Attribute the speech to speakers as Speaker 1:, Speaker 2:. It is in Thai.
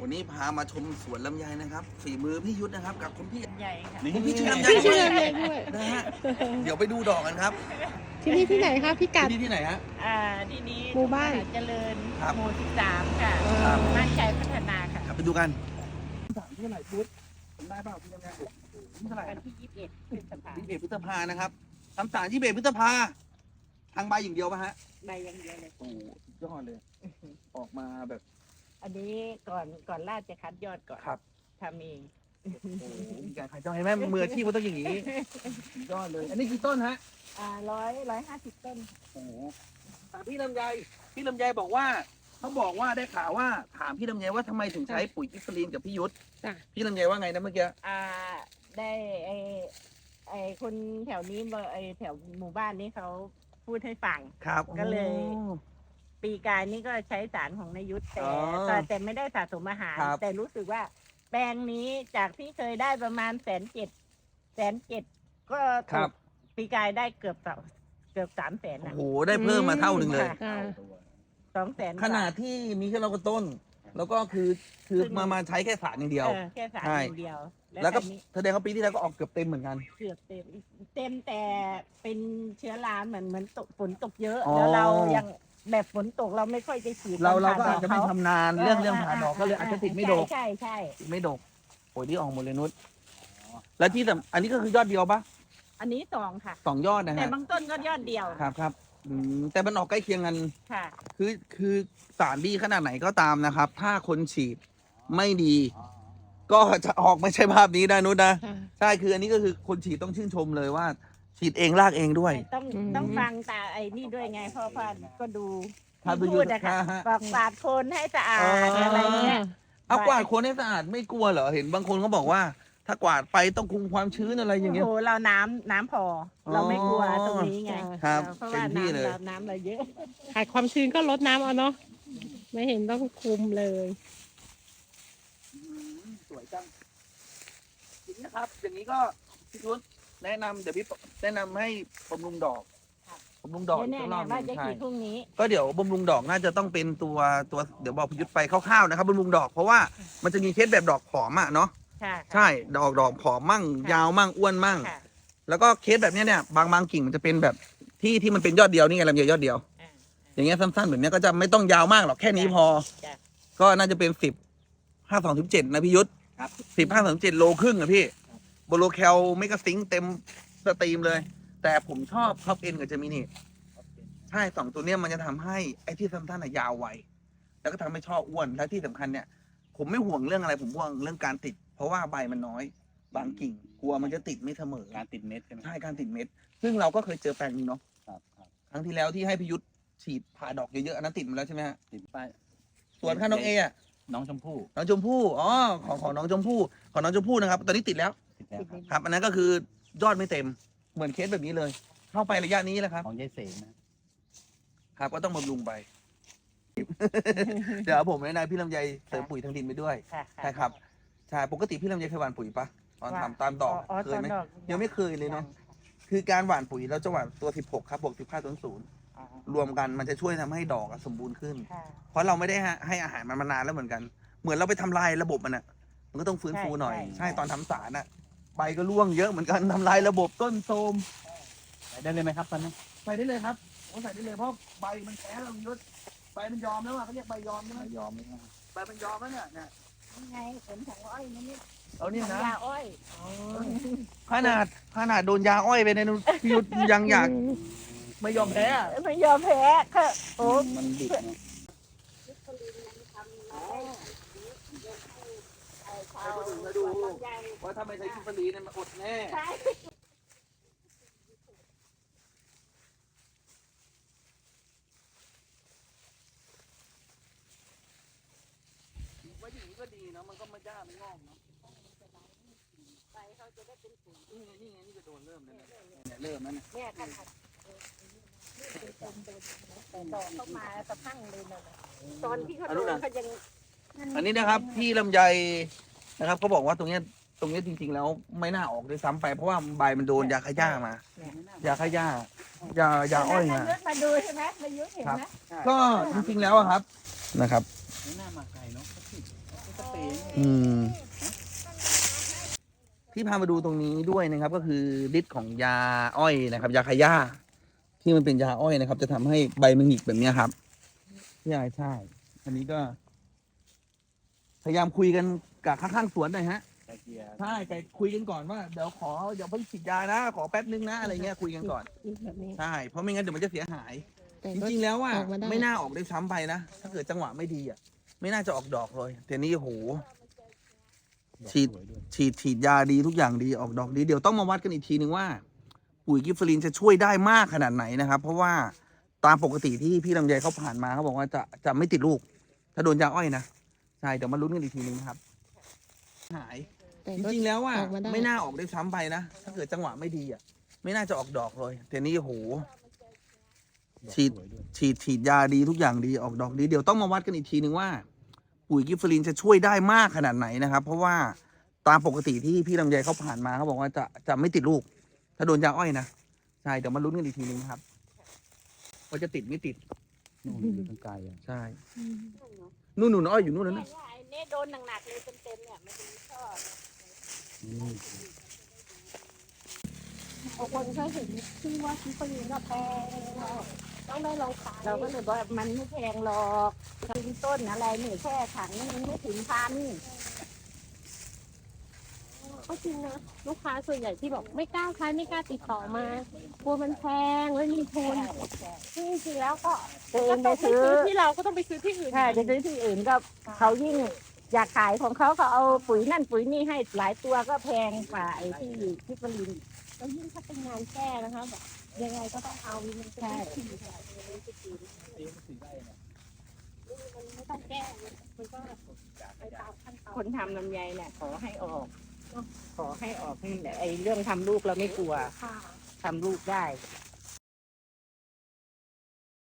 Speaker 1: วันนี้พามาชมสวนลำไยนะครับ ฝีมือพี่ยุทธนะครับ กับคุณพี่
Speaker 2: ใหญ่ค่ะ
Speaker 1: คุณพี่ชื่อลำไย
Speaker 3: พี่ชื่อ
Speaker 1: ด้วย
Speaker 3: ลำไยด้วย
Speaker 1: นะฮะเดี๋ยวไปดูดอกกันครับ
Speaker 3: ที่นี่ที่ไหนคะพี่กัด
Speaker 1: ที่นี่ที่ไหนฮะ
Speaker 2: อ่าที่นี้
Speaker 3: หมู่บ้าน
Speaker 2: เจริญ
Speaker 1: ครับ
Speaker 2: หมู่ที่สามค่ะ
Speaker 1: ครับ
Speaker 2: บ้านใจพัฒนาค่ะ
Speaker 1: ครับไปดูกันสามที่ไหนพุทธได้เปล่าพี่ลำไยเท่าไหร่
Speaker 2: วันที่ยี่สิบเอ็ดพฤษภา
Speaker 1: ยี่สิบเอ็ดพฤษภานะครับสามสามยี่สิบเอ็ดพฤษภาทางใบอย่างเดียวป่ะฮะ
Speaker 2: ใบอย่างเดียวเลย
Speaker 1: โอ้โหสุดยอดเลย ออกมาแบบ
Speaker 2: อันนี้ก่อนก่อนลาดจะคัดยอดก่อน
Speaker 1: ครับ
Speaker 2: ทำเอง
Speaker 1: โอ้โหมีการขายจ้องให้แม่มืออาชีพมันต้องอย่างนี้สุดยอดเลย อันนี้กี่ต้นฮะ
Speaker 2: อ่าร้อยร้อยห้าสิบต้น
Speaker 1: โอ้โหถามพี่ลำไยพี่ลำไยบอกว่าเขาบอกว่าได้ข่าวว่าถามพี่ลำไยว่าทำไมถึงใช้ปุ๋ยกิฟฟลีนกับพี่ยุทธ
Speaker 3: จ้ะ
Speaker 1: พี่ลำไยว่าไงนะเมื่อกี้
Speaker 2: อ่าได้ไอไอคนแถวนี้บอกไอแถวหมู่บ้านนี้เขาพูดให้ฟัง
Speaker 1: ครับ
Speaker 2: ก็เลย
Speaker 1: โอ้
Speaker 2: ปีกายนี้ก็ใช้สารของนายยุทธแต่
Speaker 1: อ๋อ
Speaker 2: แต่แต่ไม่ได้สะสมอาหาร
Speaker 1: ครับ
Speaker 2: แต่รู้สึกว่า แปลงนี้จากที่เคยได้ประมาณแสนเจ็ดแสนเจ็ดก็
Speaker 1: ครั
Speaker 2: ถู
Speaker 1: บ
Speaker 2: กปีกายได้เกือบสองเกือบสามแสน
Speaker 1: โอ้
Speaker 2: นะ
Speaker 1: โหได้เพิ่มมาเท่าหนึ่งเลย
Speaker 3: อ่า
Speaker 2: สองแสน
Speaker 1: ขนาดที่มีแค่เราก็ต้น แล้วก็คือคือมามาใช้แค่สารอย่างเดียว
Speaker 2: แค่สาร
Speaker 1: ใช่
Speaker 2: อย่างเดียว
Speaker 1: แล้วก็
Speaker 2: ตอนนี้
Speaker 1: แสดงว่าปีที่แล้วก็ออกเกือบเต็มเหมือนกัน
Speaker 2: เกือบเต็มเต็มแต่เป็นเชื้อราเหมือนเหมือนตกฝนตกเยอะ
Speaker 1: อ๋อ
Speaker 2: แล้วเรายังแบบฝนตกเราไม่ค่อยจะฉีด
Speaker 1: เราเรา
Speaker 2: ต
Speaker 1: ก็
Speaker 2: น
Speaker 1: อาจจะไม่
Speaker 2: ผ่
Speaker 1: ชำนาญเรื่องเรื่องผ่าดอกก็เลยอาจจะติดไม่ดก
Speaker 2: ใช่ใช่
Speaker 1: ติดไม่ดกโอ้ยนี่ออกหมดเลยนุชแล้วที่สำอันนี้ก็คือยอดเดียวปะ
Speaker 2: อันนี้สองค่ะ
Speaker 1: สองยอดนะ
Speaker 2: แต่
Speaker 1: ฮะ
Speaker 2: บางต้นก็ยอดเดียว
Speaker 1: ครับครับอืมแต่มันออกใกล้เคียงกัน
Speaker 2: ค่ะ
Speaker 1: คือคือสารดีขนาดไหนก็ตามนะครับ ถ้าคนฉีดไม่ดี ก็จะออกไม่ใช่ภาพนี้นะนุชนะ
Speaker 3: ค่ะ
Speaker 1: ใช่คืออันนี้ก็คือคนฉีดต้องชื่นชมเลยว่า ฉีดเองลากเองด้วย
Speaker 2: ต้อง
Speaker 3: อืม
Speaker 2: ต้องฟังตาไอ้นี่ด้วยไงเพราะว่าก็ดู
Speaker 1: ครับ
Speaker 2: ที่
Speaker 1: ดู
Speaker 2: พูดอะค่ะ
Speaker 1: ฮะ
Speaker 2: บอกสาดโคนให้สะอาด
Speaker 1: อ๋ออ
Speaker 2: อะไรเงี้ย
Speaker 1: เอากวาดโคนให้สะอาดไม่กลัวเหรอเห็นบางคนเขาบอกว่า ถ้ากวาดไปต้องคุมความชื้นอะไรอย่างเงี้ย
Speaker 2: โอ้โหเราน้ำน้ำพอ เราไม่กลัวตรงนี้ไง
Speaker 1: ครับ
Speaker 2: เพราะ
Speaker 1: เต็
Speaker 2: ว่าม
Speaker 1: ที่เลย
Speaker 2: น้ำเราน้ำเราเยอะ
Speaker 3: ขาดความชื้นก็ลดน้ำเอาเนาะไม่เห็นต้องคุมเลย
Speaker 1: อืมสวย จังอย่างนี้นะครับ อย่างนี้ก็พี่ชุนแนะนำเดี๋ยวพี่แนะนำให้บำรุงดอก
Speaker 2: ครับ
Speaker 1: บำรุงดอก
Speaker 2: แน่
Speaker 1: อีก
Speaker 2: ๆ
Speaker 1: รอบห
Speaker 2: ว่า
Speaker 1: นึ่ง
Speaker 2: จะ
Speaker 1: ใช่
Speaker 2: กี่พรุ่งนี้
Speaker 1: ก็เดี๋ยวบำรุงดอกน่าจะต้องเป็นตัวตัวเดี๋ยวบอกพิยุทธไปคร่าวๆนะครับบำรุงดอกเพราะว่ามันจะมีเคสแบบดอกผอมอะเนาะ
Speaker 2: ค่ะ
Speaker 1: ใช่ดอกดอกผอมมั่ง
Speaker 2: ค่ะ
Speaker 1: ยาวมั่งอ้วนมั่ง
Speaker 2: ค่ะ
Speaker 1: แล้วก็เคสแบบเนี้ยเนี่ยบางบางกิ่งมันจะเป็นแบบที่ที่มันเป็นยอดเดียวนี่ไงลำไยยอดเดียว
Speaker 2: อ่า
Speaker 1: อย่างเงี้ยสั้นๆแบบเนี้ยก็จะไม่ต้องยาวมากหรอกแค่นี้พอ
Speaker 2: จ้ะ
Speaker 1: ก็น่าจะเป็นสิบห้าสองสิบเจ็ดนะพี่ยุทธ
Speaker 4: ครับ
Speaker 1: สิบห้าสองเจ็ดโลครึ่งอะพี่โบโลแคลเมกะซิงค์เต็มสตรีมเลย แต่ผมชอบท็อปเอ็นกับเจมินีใช่สองตัวเนี้ยมันจะทำให้ไอ้ที่สั้นๆอะยาวไวแล้วก็ทำให้ช่ออ้วนและที่สำคัญเนี่ย ผมไม่ห่วงเรื่องอะไรผมห่วงเรื่องการติด เพราะว่าใบมันน้อย บางกิ่งกลัวมันจะติดไม่เสมอ
Speaker 4: การติดเม็ดใช่ไหม
Speaker 1: ใช่การติดเม็ด ซึ่งเราก็เคยเจอแปลงนี้เนาะ
Speaker 4: ครับครับ
Speaker 1: ครั้งที่แล้วที่ให้พิยุทธฉีดผ่าดอกเยอะๆอันนั้นติดมาแล้วใช่ไหมฮะ
Speaker 4: ติดป้าย
Speaker 1: ส่วนข้างน้องเออะ
Speaker 4: น้องชมพู่
Speaker 1: น้องชมพู่อ๋อของของน้องชมพู่ของน้องชมพู่นะครับ ตอนนี้ติดแล้ว
Speaker 4: ติดแล้วครับ
Speaker 1: ครับ อันนั้นก็คือยอดไม่เต็มเหมือนเคสแบบนี้เลย เข้าไประยะนี้แหละครับ
Speaker 4: ของยายเสงนะ
Speaker 1: ครับก็ต้องบำรุงไป เดี๋ยวผมแนะนำพี่ลำไยเสริมปุ๋ยทางดินไปด้วย
Speaker 2: ค่ะ
Speaker 1: ใช่ครับใช่ปกติพี่ลำไยเคยหว่านปุ๋ยปะตอนทำตามดอก
Speaker 2: อ๋อ
Speaker 1: เคยไหม
Speaker 2: ตอนดอก
Speaker 1: ยังไม่เคยเลยเนาะคือการหว่านปุ๋ยเราจะหว่านตัว 16 ครับบวก15ต้นศูนย์
Speaker 2: อ๋อ
Speaker 1: รวมกันมันจะช่วยทำให้ดอกอะสมบูรณ์ขึ้น
Speaker 2: ค่ะ
Speaker 1: เพราะเราไม่ได้ให้ให้อาหารมันมานานแล้วเหมือนกัน เหมือนเราไปทำลายระบบมันอะมันก็ต้องฟื้นฟูหน่อย ใช่ตอนทำสารอะใบก็ร่วงเยอะเหมือนกันทำลายระบบต้นโทรม
Speaker 4: ไปได้เลยไหมครับตอนนี้
Speaker 1: ใส่ได้เลยครับผมใส่ได้เลยเพราะใบมันแพ้เรายศใบมันยอมแล้วอะเขาเรียกใบยอมใช่ไหม
Speaker 4: ไม่ยอมไม่ยอม
Speaker 1: ใบมันยอมแล้วเนี่ยเนี่ย
Speaker 2: นี่ไงผลของอ้อยนี่นี่
Speaker 1: เอาเนี่ยนะ
Speaker 2: ยาอ้อย
Speaker 1: ขนาดขนาดโดนยาอ้อยไปในยพี่ยุทธยังอยาก ไม่ยอมแพ้อะ
Speaker 2: ไม่ยอมแพ้ค่ะโอ้
Speaker 4: มันดิบนะ
Speaker 2: เอา
Speaker 1: มาดูว่าถ้าไม่ใช้คิฟรีเนี่ยมันอดแน่
Speaker 2: ใช่
Speaker 1: ว่าอย่างนี้ก็ดีเนาะมันก็ไม่ยากไม่งอกเนาะ
Speaker 2: ไปเขาจะได้เป็นปุ๋ย
Speaker 1: นี่ไงนี่ไงนี่ก็โดนเริ่มแล้วเนี่ยเนี่ยเริ่มแล้วเนี่ย
Speaker 2: เนี่ยค่ะค่ะเป็นคนเดินแต่ดอกเข้ามาสะพังเลยนะตอนที่เขาโดนเขายัง
Speaker 1: อันนี้นะครับพี่ลำไยนะครับเขาบอกว่าตรงเนี้ยตรงเนี้ยจริง ๆ แล้วไม่น่าออกด้วยซ้ำไปเพราะว่าใบมันโดนยาฆ่าหญ้ามายาฆ่าหญ้ายายาอ้อย
Speaker 2: มา
Speaker 1: มา
Speaker 2: ยุทธมาดูใช่ไหมมายุทธเห็นไหม
Speaker 1: ก็จริงๆแล้วอะครับนะครับ
Speaker 4: ไม่น่ามาไกลเนาะ
Speaker 2: เออ
Speaker 1: อืม ที่พามาดูตรงนี้ด้วยนะครับ ก็คือฤทธิ์ของยาอ้อยนะครับ ยาคาย่า ที่มันเป็นยาอ้อยนะครับ จะทำให้ใบมันหงิกแบบเนี้ยครับใช่ใช่ อันนี้ก็ พยายามคุยกันกับข้างๆสวนหน่อยฮะ
Speaker 4: ไก่เกลียร์
Speaker 1: ใช่ไปคุยกันก่อนว่าเดี๋ยวขอเดี๋ยวเพิ่งฉีดยานะ ขอแป๊บนึงนะอะไรเงี้ยคุยกันก่อน
Speaker 3: แบบนี้
Speaker 1: ใช่เพราะไม่งั้นเดี๋ยวมันจะเสียหาย
Speaker 3: แต่
Speaker 1: จ
Speaker 3: ก็
Speaker 1: ริงๆแล้วว่า
Speaker 3: ออกมาได้
Speaker 1: ไม่น่าออกได้วยซ้ำไปนะถ้าเกิดจังหวะไม่ดีอะ ไม่น่าจะออกดอกเลยแต่นี่โหฉีด
Speaker 4: สวยด้วย
Speaker 1: ฉีดฉีดยาดีทุกอย่างดีออกดอกดีเดี๋ยวต้องมาวัดกันอีกทีนึงว่า ปุ๋ยกิฟเฟอรินจะช่วยได้มากขนาดไหนนะครับ เพราะว่าตามปกติที่พี่ลำไยเขาผ่านมาเขาบอกว่าจะจะไม่ติดลูก ถ้าโดนยาอ้อยนะใช่เดี๋ยวมาลุ้นกันอีกทีนึงนะครับ หาย
Speaker 3: แต่
Speaker 1: จ
Speaker 3: ก็
Speaker 1: ริงๆแล้วว่า
Speaker 3: ออกมาได้
Speaker 1: ไม่น่าออกได้วยซ้ำไปนะถ้าเกิดจังหวะไม่ดีอะ ไม่น่าจะออกดอกเลยแต่นี่โห ฉีด
Speaker 4: สวยด้วย
Speaker 1: ฉีดฉีดยาดีทุกอย่างดีออกดอกดีเดี๋ยวต้องมาวัดกันอีกทีนึงว่า ปุ๋ยกิฟเฟอรินจะช่วยได้มากขนาดไหนนะครับ เพราะว่าตามปกติที่พี่ลำไยเขาผ่านมาเขาบอกว่าจะจะไม่ติดลูก ถ้าโดนยาอ้อยนะใช่เดี๋ยวมาลุ้นกันอีกทีนึงนะครับว่าจะติดไม่ติด
Speaker 4: นู่นอยู่ตรงไกลอะ
Speaker 1: ใช่นู่นนู่นอ้อยอยู่นู่นนั่น
Speaker 2: เนี่
Speaker 1: นะ
Speaker 2: ยไอ้เนี่ยโดนหนักๆเลยเต็มๆเนี่ยมันจะมีช่อ
Speaker 4: อืม
Speaker 5: บางคนเคยเห็นชื่อว่าคิปเปอร์ลินกับแพงต้องได้ลองขาย
Speaker 2: เราก็เลยบอกว่ามันไม่แพงหรอกถึงต้นอะไรเนี่ยแค่ถังมันไม่ถึงพัน
Speaker 5: ก็จริงนะลูกค้าส่วนใหญ่ที่บอกไม่กล้าใช้ไม่กล้าติดต่อมากลัวมันแพงไม่มีทุนซึ่งจริงๆแล้วก็
Speaker 2: ตัวเอ
Speaker 5: ก็
Speaker 2: ง
Speaker 5: ต้
Speaker 2: ไป
Speaker 5: องไป
Speaker 2: ซื้อ
Speaker 5: ซื้อที่เราก็ต้องไปซื้อที่อื่น
Speaker 2: ใช่ไปซื้อที่อื่นก็เขายิ่งอยากขายของเขาเขาเอาปุ๋ยนั่นปุ๋ยนี่ให้หลายตัวก็แพงกว่าไอ้ที่ที่ผลิน
Speaker 5: แล้วยิ่งถ้าเป็นงานแก้นะคะแบบยังไงก็ต้องเอามันเป็น
Speaker 2: ใช่
Speaker 5: ที่ดีค่ะมันไม่ต้องแก้มันก็ไปตามขั้นตอน
Speaker 2: คนทำลำไยเนี่ยขอให้ออก ขอให้ออกนี่แหละไอ้เรื่องทำลูกเราไม่กลัว
Speaker 5: ค่ะ
Speaker 2: ทำลูกได้